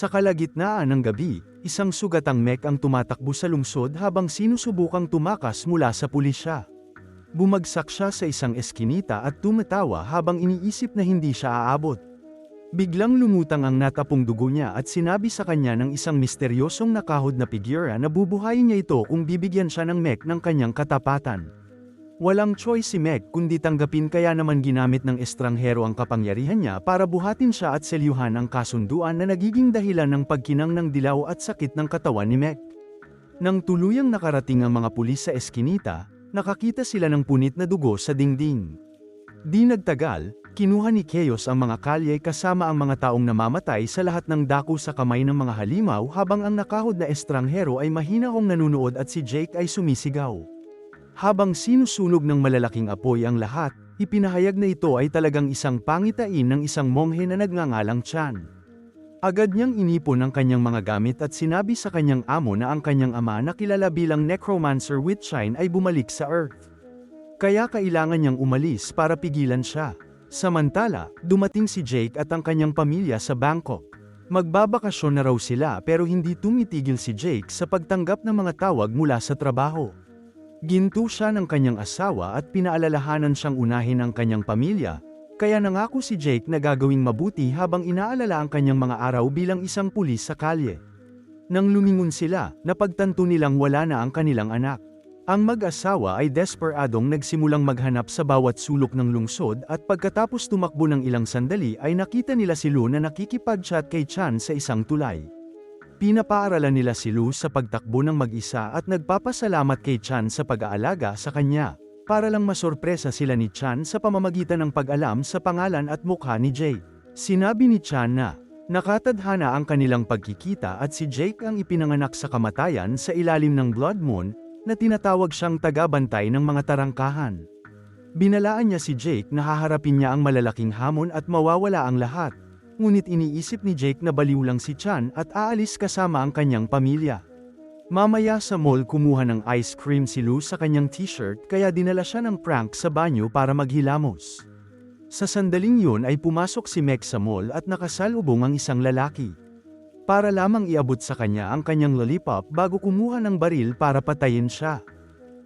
Sa kalagitnaan ng gabi, isang sugatang mek ang tumatakbo sa lungsod habang sinusubukang tumakas mula sa pulisya. Bumagsak siya sa isang eskinita at tumatawa habang iniisip na hindi siya aabot. Biglang lumutang ang natapong dugo niya at sinabi sa kanya ng isang misteryosong nakahod na figura na bubuhayin niya ito kung bibigyan siya ng mek ng kanyang katapatan. Walang choice si Meg kundi tanggapin kaya naman ginamit ng estranghero ang kapangyarihan niya para buhatin siya at selyuhan ang kasunduan na nagiging dahilan ng pagkinang ng dilaw at sakit ng katawan ni Meg. Nang tuluyang nakarating ang mga pulis sa eskinita, nakakita sila ng punit na dugo sa dingding. Di nagtagal, kinuha ni Keos ang mga kalye kasama ang mga taong namamatay sa lahat ng dako sa kamay ng mga halimaw habang ang nakahod na estranghero ay mahinahong nanunood at si Jake ay sumisigaw. Habang sinusunog ng malalaking apoy ang lahat, ipinahayag na ito ay talagang isang pangitain ng isang monghe na nagngangalang Chan. Agad niyang inipon ang kanyang mga gamit at sinabi sa kanyang amo na ang kanyang ama na kilala bilang Necromancer Witchine ay bumalik sa Earth. Kaya kailangan niyang umalis para pigilan siya. Samantala, dumating si Jake at ang kanyang pamilya sa Bangkok. Magbabakasyon na raw sila pero hindi tumitigil si Jake sa pagtanggap ng mga tawag mula sa trabaho. Ginto siya ng kanyang asawa at pinaalalahanan siyang unahin ang kanyang pamilya, kaya nangako si Jake na gagawing mabuti habang inaalala ang kanyang mga araw bilang isang pulis sa kalye. Nang lumingon sila, napagtanto nilang wala na ang kanilang anak. Ang mag-asawa ay desperadong nagsimulang maghanap sa bawat sulok ng lungsod at pagkatapos tumakbo ng ilang sandali ay nakita nila si Lu na nakikipag-chat kay Chan sa isang tulay. Pinapaaralan nila si Lu sa pagtakbo ng mag-isa at nagpapasalamat kay Chan sa pag-aalaga sa kanya, para lang masorpresa sila ni Chan sa pamamagitan ng pag-alam sa pangalan at mukha ni Jake. Sinabi ni Chan na, nakatadhana ang kanilang pagkikita at si Jake ang ipinanganak sa kamatayan sa ilalim ng Blood Moon, na tinatawag siyang tagabantay ng mga tarangkahan. Binalaan niya si Jake na haharapin niya ang malalaking hamon at mawawala ang lahat, ngunit iniisip ni Jake na baliw lang si Chan at aalis kasama ang kanyang pamilya. Mamaya sa mall kumuha ng ice cream si Lou sa kanyang t-shirt kaya dinala siya ng prank sa banyo para maghilamos. Sa sandaling yun ay pumasok si Meg sa mall at nakasalubong ang isang lalaki. Para lamang iabot sa kanya ang kanyang lollipop bago kumuha ng baril para patayin siya.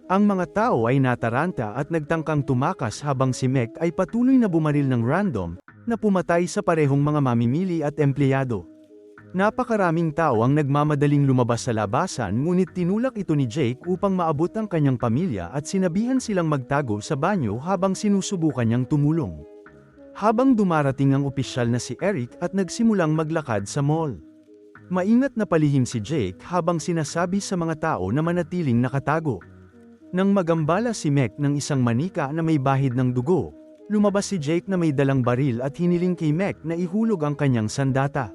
Ang mga tao ay nataranta at nagtangkang tumakas habang si Meg ay patuloy na bumaril ng random, na pumatay sa parehong mga mamimili at empleyado. Napakaraming tao ang nagmamadaling lumabas sa labasan ngunit tinulak ito ni Jake upang maabot ang kanyang pamilya at sinabihan silang magtago sa banyo habang sinusubukan niyang tumulong. Habang dumarating ang opisyal na si Eric at nagsimulang maglakad sa mall. Maingat na palihim si Jake habang sinasabi sa mga tao na manatiling nakatago. Nang magambala si Mac ng isang manika na may bahid ng dugo, Lumabas si Jake na may dalang baril at hiniling kay Mek na ihulog ang kanyang sandata.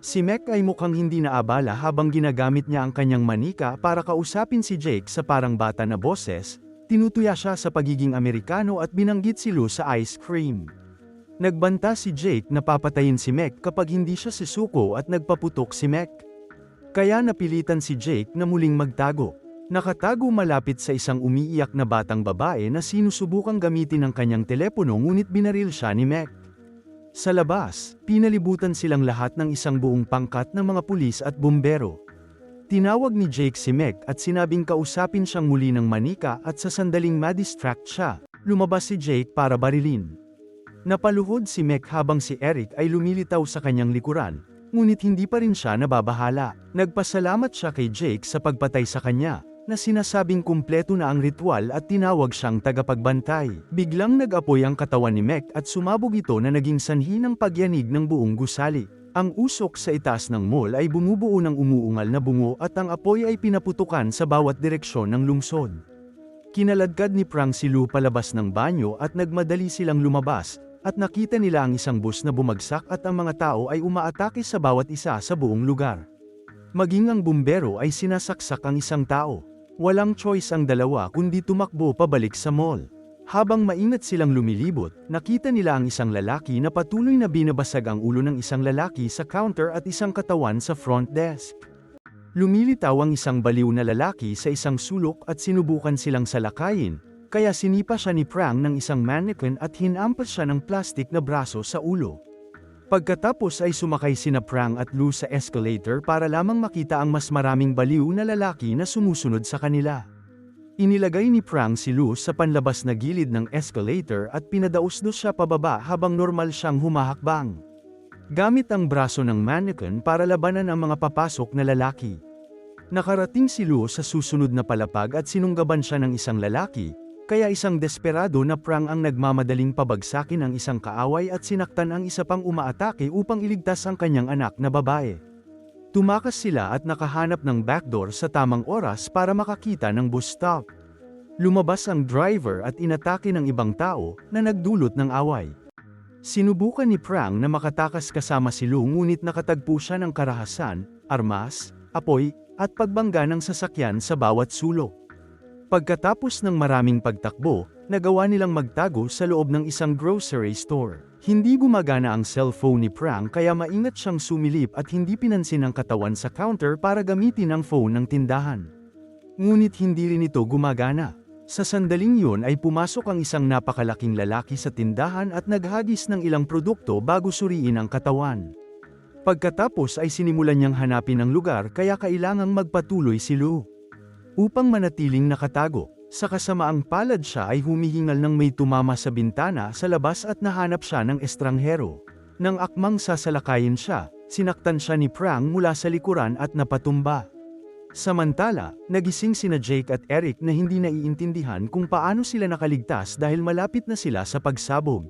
Si Mek ay mukhang hindi naabala habang ginagamit niya ang kanyang manika para kausapin si Jake sa parang bata na boses, tinutuya siya sa pagiging Amerikano at binanggit si Lou sa ice cream. Nagbanta si Jake na papatayin si Mek kapag hindi siya sisuko at nagpaputok si Mek. Kaya napilitan si Jake na muling magtago. Nakatago malapit sa isang umiiyak na batang babae na sinusubukang gamitin ang kanyang telepono ngunit binaril siya ni Mac. Sa labas, pinalibutan silang lahat ng isang buong pangkat ng mga pulis at bumbero. Tinawag ni Jake si Mac at sinabing kausapin siyang muli ng manika at sa sandaling madistract siya, lumabas si Jake para barilin. Napaluhod si Mac habang si Eric ay lumilitaw sa kanyang likuran, ngunit hindi pa rin siya nababahala. Nagpasalamat siya kay Jake sa pagpatay sa kanya, na sinasabing kumpleto na ang ritual at tinawag siyang tagapagbantay. Biglang nag-apoy ang katawan ni Mek at sumabog ito na naging sanhi ng pagyanig ng buong gusali. Ang usok sa itaas ng mall ay bumubuo ng umuungal na bungo at ang apoy ay pinaputukan sa bawat direksyon ng lungsod. Kinaladkad ni Prang si Lu palabas ng banyo at nagmadali silang lumabas, at nakita nila ang isang bus na bumagsak at ang mga tao ay umaatake sa bawat isa sa buong lugar. Maging ang bumbero ay sinasaksak ang isang tao. Walang choice ang dalawa kundi tumakbo pabalik sa mall. Habang maingat silang lumilibot, nakita nila ang isang lalaki na patuloy na binabasag ang ulo ng isang lalaki sa counter at isang katawan sa front desk. Lumilitaw ang isang baliw na lalaki sa isang sulok at sinubukan silang salakayin, kaya sinipa siya ni Prang ng isang mannequin at hinampas siya ng plastik na braso sa ulo. Pagkatapos ay sumakay sina Prang at Lou sa escalator para lamang makita ang mas maraming baliw na lalaki na sumusunod sa kanila. Inilagay ni Prang si Lou sa panlabas na gilid ng escalator at pinadausdos siya pababa habang normal siyang humahakbang. Gamit ang braso ng mannequin para labanan ang mga papasok na lalaki. Nakarating si Lou sa susunod na palapag at sinunggaban siya ng isang lalaki, kaya isang desperado na prang ang nagmamadaling pabagsakin ang isang kaaway at sinaktan ang isa pang umaatake upang iligtas ang kanyang anak na babae. Tumakas sila at nakahanap ng backdoor sa tamang oras para makakita ng bus stop. Lumabas ang driver at inatake ng ibang tao na nagdulot ng away. Sinubukan ni Prang na makatakas kasama si Lu ngunit nakatagpo siya ng karahasan, armas, apoy, at pagbangga ng sasakyan sa bawat sulok. Pagkatapos ng maraming pagtakbo, nagawa nilang magtago sa loob ng isang grocery store. Hindi gumagana ang cellphone ni Prang kaya maingat siyang sumilip at hindi pinansin ang katawan sa counter para gamitin ang phone ng tindahan. Ngunit hindi rin ito gumagana. Sa sandaling yun ay pumasok ang isang napakalaking lalaki sa tindahan at naghagis ng ilang produkto bago suriin ang katawan. Pagkatapos ay sinimulan niyang hanapin ang lugar kaya kailangang magpatuloy si Lou. Upang manatiling nakatago, sa kasamaang palad siya ay humihingal ng may tumama sa bintana sa labas at nahanap siya ng estranghero. Nang akmang sasalakayin siya, sinaktan siya ni Prang mula sa likuran at napatumba. Samantala, nagising sina Jake at Eric na hindi naiintindihan kung paano sila nakaligtas dahil malapit na sila sa pagsabog.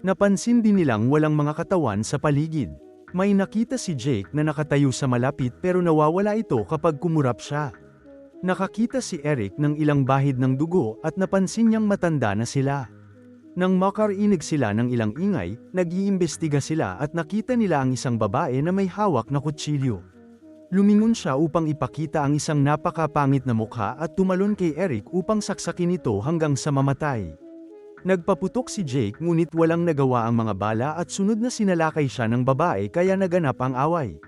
Napansin din nilang walang mga katawan sa paligid. May nakita si Jake na nakatayo sa malapit pero nawawala ito kapag kumurap siya. Nakakita si Eric ng ilang bahid ng dugo at napansin niyang matanda na sila. Nang makarinig sila ng ilang ingay, nag-iimbestiga sila at nakita nila ang isang babae na may hawak na kutsilyo. Lumingon siya upang ipakita ang isang napakapangit na mukha at tumalon kay Eric upang saksakin ito hanggang sa mamatay. Nagpaputok si Jake ngunit walang nagawa ang mga bala at sunod na sinalakay siya ng babae kaya naganap ang away.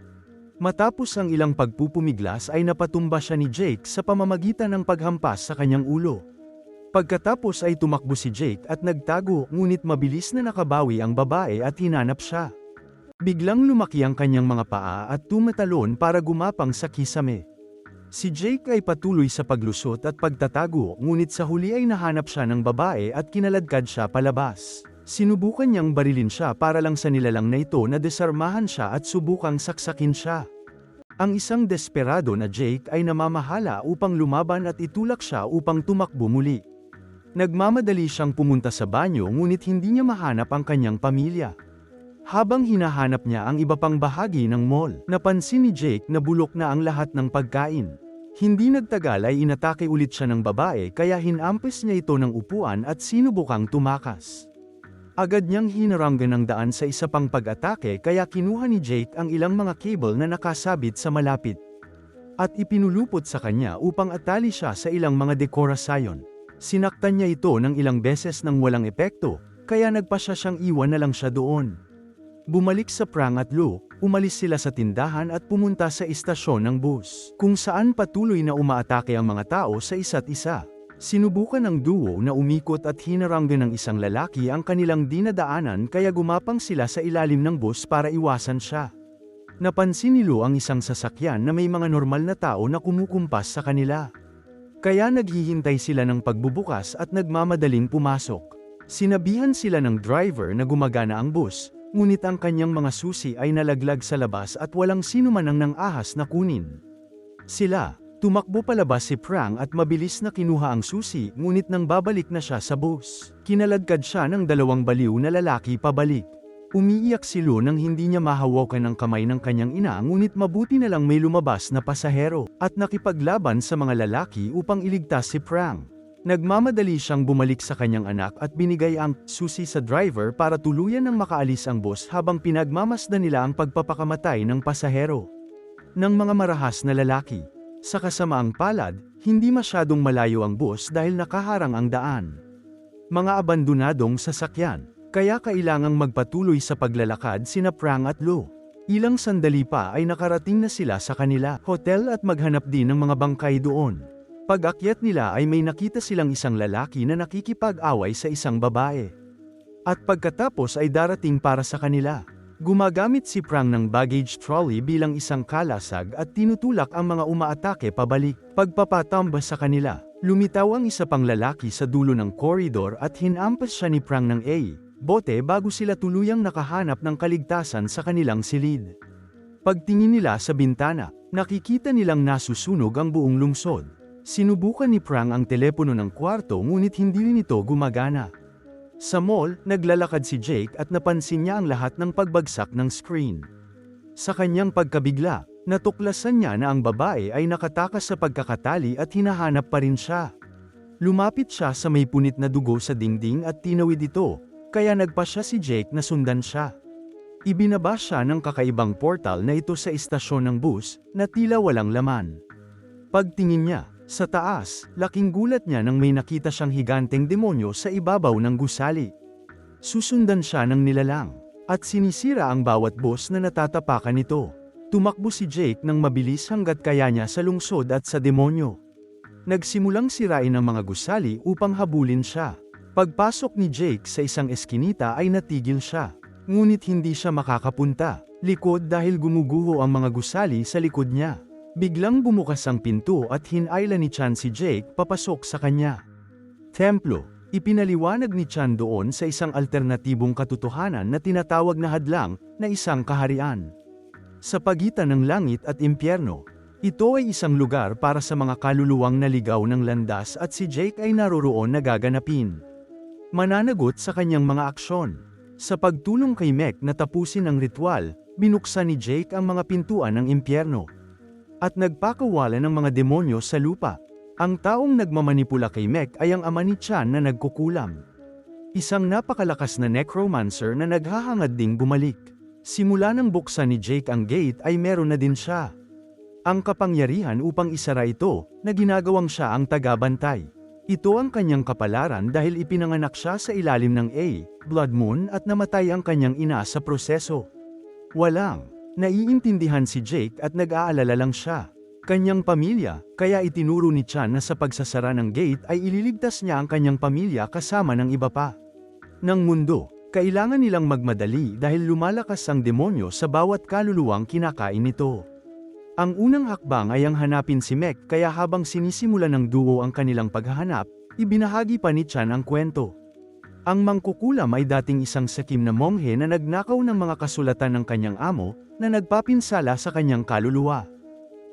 Matapos ang ilang pagpupumiglas ay napatumba siya ni Jake sa pamamagitan ng paghampas sa kanyang ulo. Pagkatapos ay tumakbo si Jake at nagtago ngunit mabilis na nakabawi ang babae at hinanap siya. Biglang lumaki ang kanyang mga paa at tumatalon para gumapang sa kisame. Si Jake ay patuloy sa paglusot at pagtatago ngunit sa huli ay nahanap siya ng babae at kinaladkad siya palabas. Sinubukan niyang barilin siya para lang sa nilalang na ito na desarmahan siya at subukang saksakin siya. Ang isang desperado na Jake ay namamahala upang lumaban at itulak siya upang tumakbo muli. Nagmamadali siyang pumunta sa banyo ngunit hindi niya mahanap ang kanyang pamilya. Habang hinahanap niya ang iba pang bahagi ng mall, napansin ni Jake na bulok na ang lahat ng pagkain. Hindi nagtagal ay inatake ulit siya ng babae kaya hinampes niya ito ng upuan at sinubukang tumakas. Agad niyang hinaranggan ang daan sa isa pang pag-atake kaya kinuha ni Jake ang ilang mga cable na nakasabit sa malapit. At ipinulupot sa kanya upang atali siya sa ilang mga dekorasyon. Sinaktan niya ito ng ilang beses nang walang epekto, kaya nagpa siya siyang iwan na lang siya doon. Bumalik sa Prang at Lou, umalis sila sa tindahan at pumunta sa istasyon ng bus, kung saan patuloy na umaatake ang mga tao sa isa't isa. Sinubukan ng duo na umikot at hinaranggan ng isang lalaki ang kanilang dinadaanan kaya gumapang sila sa ilalim ng bus para iwasan siya. Napansin ni Lu ang isang sasakyan na may mga normal na tao na kumukumpas sa kanila. Kaya naghihintay sila ng pagbubukas at nagmamadaling pumasok. Sinabihan sila ng driver na gumagana ang bus, ngunit ang kanyang mga susi ay nalaglag sa labas at walang sino man ang nang ahas na kunin. Sila, Tumakbo palabas si Prang at mabilis na kinuha ang susi ngunit nang babalik na siya sa bus. Kinaladkad siya ng dalawang baliw na lalaki pabalik. Umiiyak si Lu nang hindi niya mahawakan ng kamay ng kanyang ina ngunit mabuti na lang may lumabas na pasahero at nakipaglaban sa mga lalaki upang iligtas si Prang. Nagmamadali siyang bumalik sa kanyang anak at binigay ang susi sa driver para tuluyan ng makaalis ang bus habang pinagmamasdan nila ang pagpapakamatay ng pasahero. Ng mga marahas na lalaki. Sa kasamaang palad, hindi masyadong malayo ang bus dahil nakaharang ang daan. Mga abandonadong sasakyan, kaya kailangang magpatuloy sa paglalakad sina Prang at Lo. Ilang sandali pa ay nakarating na sila sa kanila hotel at maghanap din ng mga bangkay doon. Pag-akyat nila ay may nakita silang isang lalaki na nakikipag-away sa isang babae. At pagkatapos ay darating para sa kanila. Gumagamit si Prang ng baggage trolley bilang isang kalasag at tinutulak ang mga umaatake pabalik. Pagpapatamba sa kanila, lumitaw ang isa pang lalaki sa dulo ng koridor at hinampas siya ni Prang ng A. Bote bago sila tuluyang nakahanap ng kaligtasan sa kanilang silid. Pagtingin nila sa bintana, nakikita nilang nasusunog ang buong lungsod. Sinubukan ni Prang ang telepono ng kwarto ngunit hindi rin ito gumagana. Sa mall, naglalakad si Jake at napansin niya ang lahat ng pagbagsak ng screen. Sa kanyang pagkabigla, natuklasan niya na ang babae ay nakatakas sa pagkakatali at hinahanap pa rin siya. Lumapit siya sa may punit na dugo sa dingding at tinawid ito, kaya nagpa siya si Jake na sundan siya. Ibinaba siya ng kakaibang portal na ito sa istasyon ng bus, na tila walang laman. Pagtingin niya, sa taas, laking gulat niya nang may nakita siyang higanteng demonyo sa ibabaw ng gusali. Susundan siya ng nilalang, at sinisira ang bawat boss na natatapakan nito. Tumakbo si Jake ng mabilis hanggat kaya niya sa lungsod at sa demonyo. Nagsimulang sirain ang mga gusali upang habulin siya. Pagpasok ni Jake sa isang eskinita ay natigil siya. Ngunit hindi siya makakapunta, likod dahil gumuguho ang mga gusali sa likod niya. Biglang bumukas ang pinto at hinayla ni Chan si Jake papasok sa kanya. Templo, ipinaliwanag ni Chan doon sa isang alternatibong katotohanan na tinatawag na hadlang na isang kaharian. Sa pagitan ng langit at impyerno, ito ay isang lugar para sa mga kaluluwang naligaw ng landas at si Jake ay naroroon na gaganapin. Mananagot sa kanyang mga aksyon. Sa pagtulong kay Mek na tapusin ang ritual, binuksan ni Jake ang mga pintuan ng impyerno at nagpakawala ng mga demonyo sa lupa. Ang taong nagmamanipula kay Mek ay ang ama ni Chan na nagkukulam. Isang napakalakas na necromancer na naghahangad ding bumalik. Simula nang buksan ni Jake ang gate ay meron na din siya. Ang kapangyarihan upang isara ito, na ginagawang siya ang tagabantay. Ito ang kanyang kapalaran dahil ipinanganak siya sa ilalim ng A, Blood Moon at namatay ang kanyang ina sa proseso. Walang, Naiintindihan si Jake at nag-aalala lang siya. Kanyang pamilya, kaya itinuro ni Chan na sa pagsasara ng gate ay ililigtas niya ang kanyang pamilya kasama ng iba pa. Ng mundo, kailangan nilang magmadali dahil lumalakas ang demonyo sa bawat kaluluwang kinakain nito. Ang unang hakbang ay ang hanapin si Mek kaya habang sinisimula ng duo ang kanilang paghahanap, ibinahagi pa ni Chan ang kwento. Ang mangkukulam ay dating isang sakim na monghe na nagnakaw ng mga kasulatan ng kanyang amo, na nagpapinsala sa kanyang kaluluwa.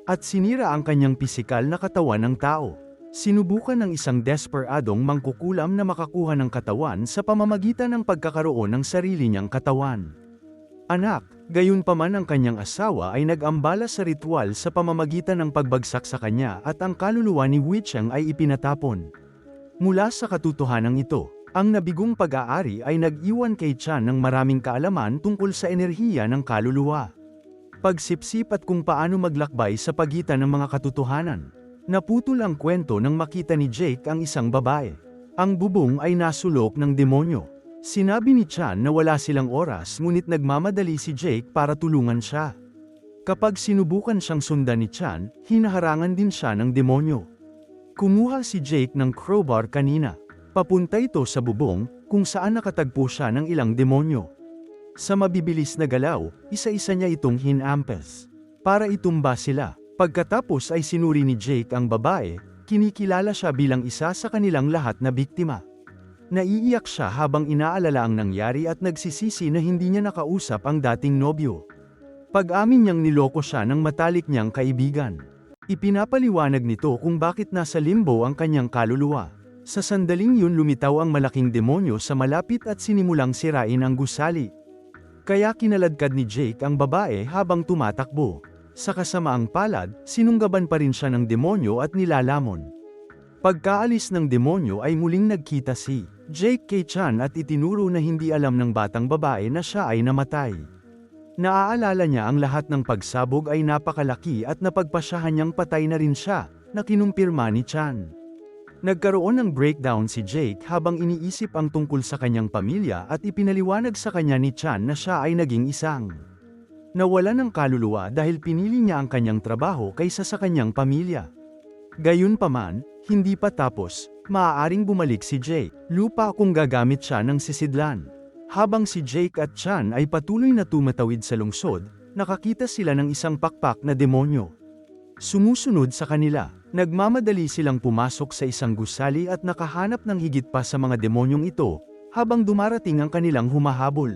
At sinira ang kanyang pisikal na katawan ng tao. Sinubukan ng isang desperadong mangkukulam na makakuha ng katawan sa pamamagitan ng pagkakaroon ng sarili niyang katawan. Anak, gayon pa man ang kanyang asawa ay nag-ambala sa ritual sa pamamagitan ng pagbagsak sa kanya at ang kaluluwa ni Wicheng ay ipinatapon. Mula sa katotohanan ito, ang nabigong pag-aari ay nag-iwan kay Chan ng maraming kaalaman tungkol sa enerhiya ng kaluluwa. Pagsipsip at kung paano maglakbay sa pagitan ng mga katotohanan. Naputol ang kwento nang makita ni Jake ang isang babae. Ang bubong ay nasulok ng demonyo. Sinabi ni Chan na wala silang oras ngunit nagmamadali si Jake para tulungan siya. Kapag sinubukan siyang sundan ni Chan, hinaharangan din siya ng demonyo. Kumuha si Jake ng crowbar kanina. Papunta ito sa bubong, kung saan nakatagpo siya ng ilang demonyo. Sa mabibilis na galaw, isa-isa niya itong hinampas. Para itumba sila. Pagkatapos ay sinuri ni Jake ang babae, kinikilala siya bilang isa sa kanilang lahat na biktima. Naiiyak siya habang inaalala ang nangyari at nagsisisi na hindi niya nakausap ang dating nobyo. Pag-amin niyang niloko siya ng matalik niyang kaibigan. Ipinapaliwanag nito kung bakit nasa limbo ang kanyang kaluluwa. Sa sandaling yun lumitaw ang malaking demonyo sa malapit at sinimulang sirain ang gusali. Kaya kinaladkad ni Jake ang babae habang tumatakbo. Sa kasamaang palad, sinunggaban pa rin siya ng demonyo at nilalamon. Pagkaalis ng demonyo ay muling nagkita si Jake kay Chan at itinuro na hindi alam ng batang babae na siya ay namatay. Naaalala niya ang lahat ng pagsabog ay napakalaki at napagpasyahan niyang patay na rin siya, na kinumpirma ni Chan. Nagkaroon ng breakdown si Jake habang iniisip ang tungkol sa kanyang pamilya at ipinaliwanag sa kanya ni Chan na siya ay naging isang. Nawala ng kaluluwa dahil pinili niya ang kanyang trabaho kaysa sa kanyang pamilya. Gayunpaman, hindi pa tapos, maaaring bumalik si Jake. Lupa kung gagamit siya ng sisidlan. Habang si Jake at Chan ay patuloy na tumatawid sa lungsod, nakakita sila ng isang pakpak na demonyo. Sumusunod sa kanila, nagmamadali silang pumasok sa isang gusali at nakahanap ng higit pa sa mga demonyong ito, habang dumarating ang kanilang humahabol.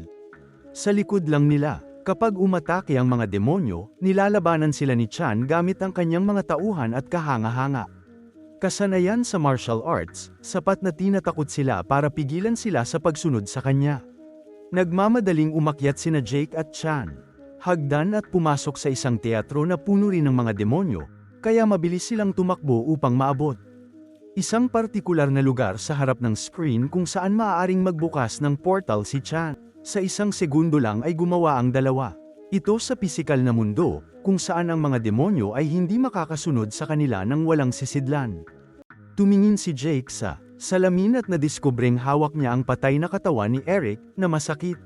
Sa likod lang nila, kapag umatake ang mga demonyo, nilalabanan sila ni Chan gamit ang kanyang mga tauhan at kahanga-hanga. Kasanayan sa martial arts, sapat na tinatakot sila para pigilan sila sa pagsunod sa kanya. Nagmamadaling umakyat sina Jake at Chan. Hagdan at pumasok sa isang teatro na puno rin ng mga demonyo, kaya mabilis silang tumakbo upang maabot. Isang partikular na lugar sa harap ng screen kung saan maaaring magbukas ng portal si Chan. Sa isang segundo lang ay gumawa ang dalawa. Ito sa pisikal na mundo, kung saan ang mga demonyo ay hindi makakasunod sa kanila nang walang sisidlan. Tumingin si Jake sa salamin at nadiskubring hawak niya ang patay na katawan ni Eric na masakit.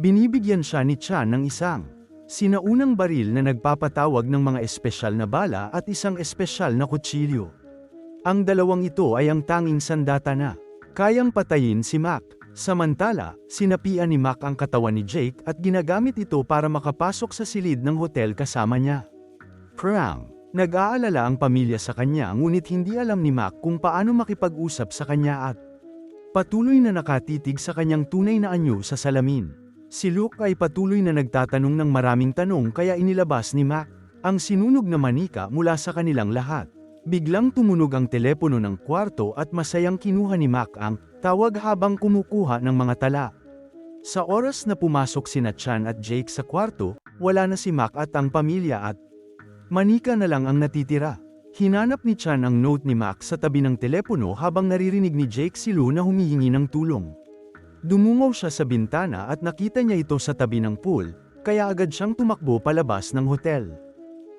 Binibigyan siya ni Chan ng isang sinaunang baril na nagpapatawag ng mga espesyal na bala at isang espesyal na kutsilyo. Ang dalawang ito ay ang tanging sandata na kayang patayin si Mac. Samantala, sinapian ni Mac ang katawan ni Jake at ginagamit ito para makapasok sa silid ng hotel kasama niya. Prang, nag-aalala ang pamilya sa kanya ngunit hindi alam ni Mac kung paano makipag-usap sa kanya at patuloy na nakatitig sa kanyang tunay na anyo sa salamin. Si Luke ay patuloy na nagtatanong ng maraming tanong kaya inilabas ni Mac ang sinunog na manika mula sa kanilang lahat. Biglang tumunog ang telepono ng kwarto at masayang kinuha ni Mac ang tawag habang kumukuha ng mga tala. Sa oras na pumasok sina Chan at Jake sa kwarto, wala na si Mac at ang pamilya at manika na lang ang natitira. Hinanap ni Chan ang note ni Mac sa tabi ng telepono habang naririnig ni Jake si Lou na humihingi ng tulong. Dumungaw siya sa bintana at nakita niya ito sa tabi ng pool, kaya agad siyang tumakbo palabas ng hotel.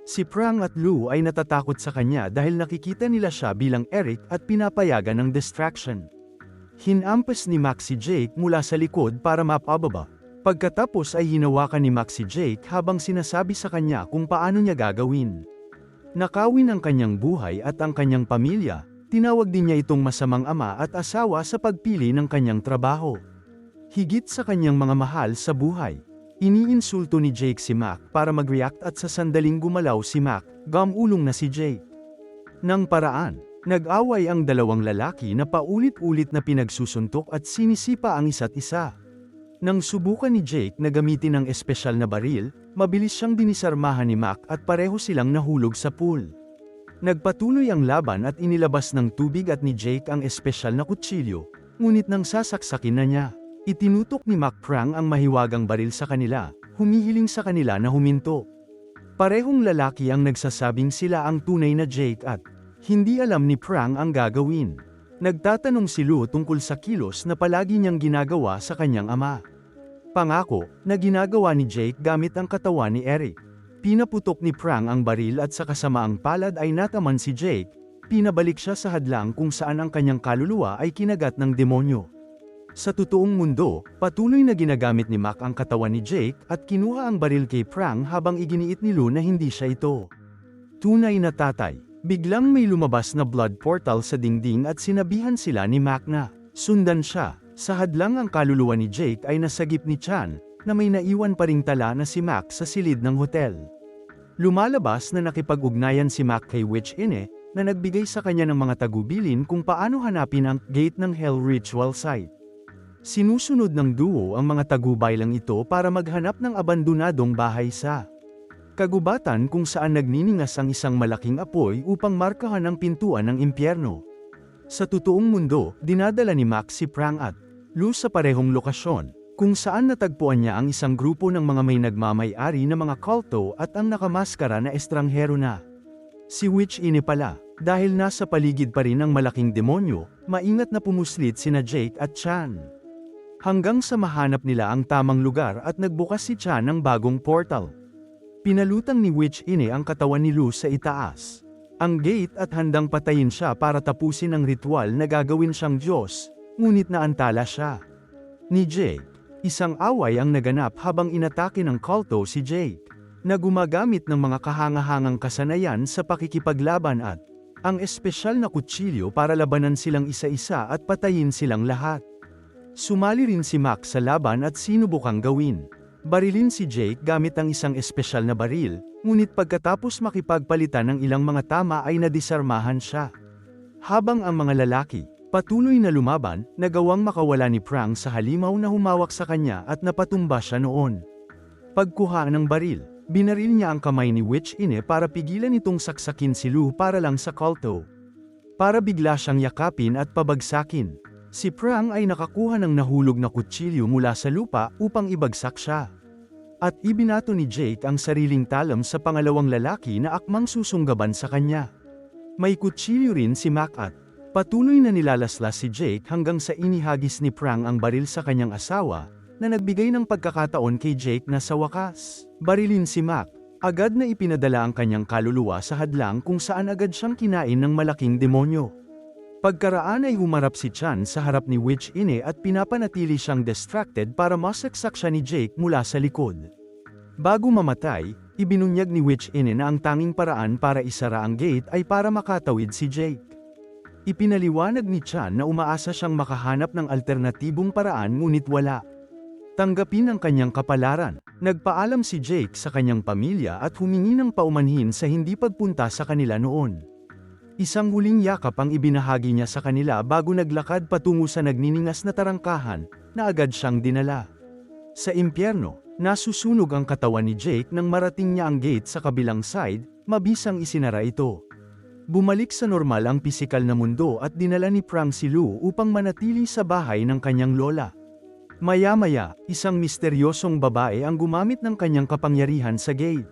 Si Prang at Lou ay natatakot sa kanya dahil nakikita nila siya bilang Eric at pinapayagan ng distraction. Hinampas ni Max si Jake mula sa likod para mapababa. Pagkatapos ay hinawakan ni Max si Jake habang sinasabi sa kanya kung paano niya gagawin. Nakawin ang kanyang buhay at ang kanyang pamilya, tinawag din niya itong masamang ama at asawa sa pagpili ng kanyang trabaho. Higit sa kanyang mga mahal sa buhay. Iniinsulto ni Jake si Mac para mag-react at sa sandaling gumalaw si Mac, gamulong na si Jake. Nang paraan, nag-away ang dalawang lalaki na paulit-ulit na pinagsusuntok at sinisipa ang isa't isa. Nang subukan ni Jake na gamitin ang espesyal na baril, mabilis siyang dinisarmahan ni Mac at pareho silang nahulog sa pool. Nagpatuloy ang laban at inilabas ng tubig at ni Jake ang espesyal na kutsilyo, ngunit nang sasaksakin na niya, itinutok ni Mac Prang ang mahiwagang baril sa kanila, humihiling sa kanila na huminto. Parehong lalaki ang nagsasabing sila ang tunay na Jake at hindi alam ni Prang ang gagawin. Nagtatanong si Lou tungkol sa kilos na palagi niyang ginagawa sa kanyang ama. Pangako, na ginagawa ni Jake gamit ang katawan ni Eric. Pinaputok ni Prang ang baril at sa kasamaang palad ay nataman si Jake, pinabalik siya sa hadlang kung saan ang kanyang kaluluwa ay kinagat ng demonyo. Sa totoong mundo, patuloy na ginagamit ni Mac ang katawan ni Jake at kinuha ang baril kay Prang habang iginiit ni Lou na hindi siya ito. Tunay na tatay. Biglang may lumabas na blood portal sa dingding at sinabihan sila ni Mac na sundan siya. Sa hadlang ang kaluluwa ni Jake ay nasagip ni Chan, na may naiwan pa ring tala na si Mac sa silid ng hotel. Lumalabas na nakipag-ugnayan si Mac kay Witch Ine, na nagbigay sa kanya ng mga tagubilin kung paano hanapin ang gate ng Hell Ritual Site. Sinusunod ng duo ang mga tagubaylang ito para maghanap ng abandonadong bahay sa kagubatan kung saan nagniningas ang isang malaking apoy upang markahan ang pintuan ng impyerno. Sa totoong mundo, dinadala ni Max si Prang at Lu sa parehong lokasyon, kung saan natagpuan niya ang isang grupo ng mga may nagmamay-ari na mga kulto at ang nakamaskara na estranghero na. Si Witch ini pala, dahil nasa paligid pa rin ang malaking demonyo, maingat na pumuslit sina Jake at Chan. Hanggang sa mahanap nila ang tamang lugar at nagbukas si Chan ng bagong portal. Pinalutang ni Witch ini ang katawan ni Lu sa itaas. Ang gate at handang patayin siya para tapusin ang ritual na gagawin siyang Diyos, ngunit naantala siya. Ni Jake, isang away ang naganap habang inatake ng kulto si Jake, na gumagamit ng mga kahangahangang kasanayan sa pakikipaglaban at ang espesyal na kutsilyo para labanan silang isa-isa at patayin silang lahat. Sumali rin si Max sa laban at sinubukang gawin. Barilin si Jake gamit ang isang espesyal na baril, ngunit pagkatapos makipagpalitan ng ilang mga tama ay nadisarmahan siya. Habang ang mga lalaki, patuloy na lumaban, nagawang makawala ni Prang sa halimaw na humawak sa kanya at napatumba siya noon. Pagkuha ng baril, binaril niya ang kamay ni Witch Ine para pigilan itong saksakin si Lu para lang sa kalto. Para bigla siyang yakapin at pabagsakin. Si Prang ay nakakuha ng nahulog na kutsilyo mula sa lupa upang ibagsak siya. At ibinato ni Jake ang sariling talam sa pangalawang lalaki na akmang susunggaban sa kanya. May kutsilyo rin si Mac at patuloy na nilalaslas si Jake hanggang sa inihagis ni Prang ang baril sa kanyang asawa, na nagbigay ng pagkakataon kay Jake na sa wakas, barilin si Mac. Agad na ipinadala ang kanyang kaluluwa sa hadlang kung saan agad siyang kinain ng malaking demonyo. Pagkaraan ay humarap si Chan sa harap ni Witch Ine at pinapanatili siyang distracted para masaksak siya ni Jake mula sa likod. Bago mamatay, ibinunyag ni Witch Ine na ang tanging paraan para isara ang gate ay para makatawid si Jake. Ipinaliwanag ni Chan na umaasa siyang makahanap ng alternatibong paraan ngunit wala. Tanggapin ang kanyang kapalaran, nagpaalam si Jake sa kanyang pamilya at humingi ng paumanhin sa hindi pagpunta sa kanila noon. Isang huling yakap ang ibinahagi niya sa kanila bago naglakad patungo sa nagniningas na tarangkahan, na agad siyang dinala. Sa impyerno, nasusunog ang katawan ni Jake nang marating niya ang gate sa kabilang side, mabisang isinara ito. Bumalik sa normal ang pisikal na mundo at dinala ni Prang si Lu upang manatili sa bahay ng kanyang lola. Maya-maya, isang misteryosong babae ang gumamit ng kanyang kapangyarihan sa gate.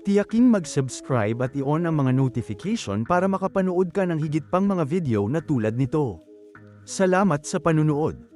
Tiyaking mag-subscribe at i-on ang mga notification para makapanood ka ng higit pang mga video na tulad nito. Salamat sa panunood.